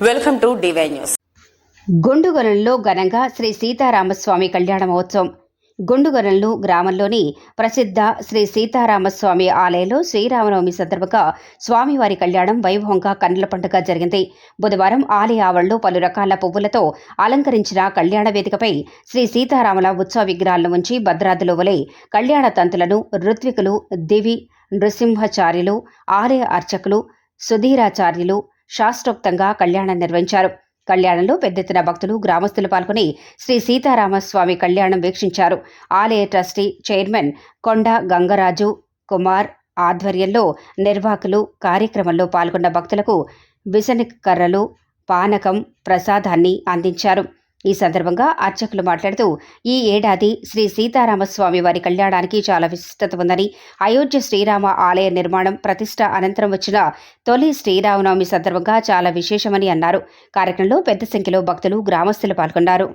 Welcome to D Y news గుండుగొరంలో ఘనంగా శ్రీ సీతారామస్వామి కళ్యాణ మహోత్సవం. గుండుగొరంలు గ్రామంలోని ప్రసిద్ధ శ్రీ సీతారామస్వామి ఆలయంలో శ్రీరామనవమి సందర్భంగా స్వామివారి కళ్యాణం వైభవంగా కన్నుల పండుగ జరిగింది. బుధవారం ఆలయ ఆవరణలో పలు రకాల పువ్వులతో అలంకరించిన కళ్యాణ వేదికపై శ్రీ సీతారాముల ఉత్సవ విగ్రహాలను ఉంచి భద్రాద్రిలో వలె కళ్యాణ తంతులను ఋత్వికులు దివి నృసింహాచార్యులు ఆలయ అర్చకులు సుధీరాచార్యులు శాస్త్రోక్తంగా కళ్యాణం నిర్వహించారు. కళ్యాణంలో పెద్ద ఎత్తున భక్తులు గ్రామస్తులు పాల్గొని శ్రీ సీతారామస్వామి కళ్యాణం వీక్షించారు. ఆలయ ట్రస్టీ చైర్మన్ కొండ గంగరాజు కుమార్ ఆధ్వర్యంలో నిర్వాహకులు కార్యక్రమంలో పాల్గొన్న భక్తులకు విసన కర్రలు పానకం ప్రసాదాన్ని అందించారు. ఈ సందర్భంగా అర్చకులు మాట్లాడుతూ ఈ ఏడాది శ్రీ సీతారామస్వామి వారి కళ్యాణానికి చాలా విశిష్టత ఉందని అయోధ్య శ్రీరామ ఆలయ నిర్మాణం ప్రతిష్ట అనంతరం వచ్చిన తొలి శ్రీరామనవమి సందర్భంగా చాలా విశేషమని అన్నారు. కార్యక్రమంలో పెద్ద సంఖ్యలో భక్తులు గ్రామస్తులు పాల్గొన్నారు.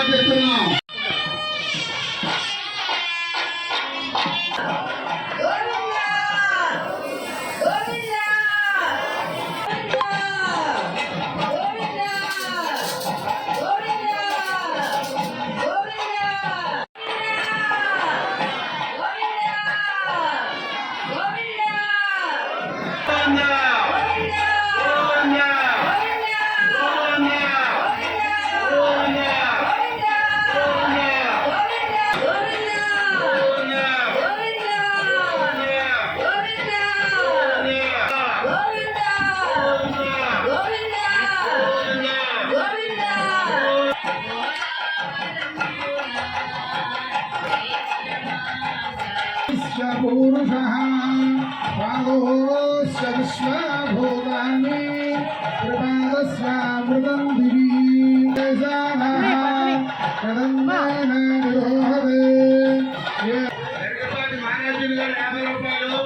కోరి దేశానः కదంబేన నిరోహదే వెంకటపాటి మానేజర్ గారు యాభై రూపాయలు.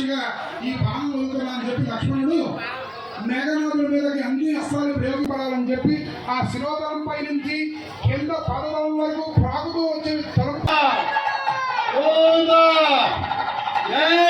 సాక్షిగా ఈ బాణం వదులుతున్నా అని చెప్పి లక్ష్మణుడు మేఘనాథుల మీదకి అన్ని అస్త్రాలు ప్రయోగపడాలని చెప్పి ఆ శిరోదలం పై నుంచి కింద పదవం వరకు ప్రాగుతూ వచ్చే తొలప జై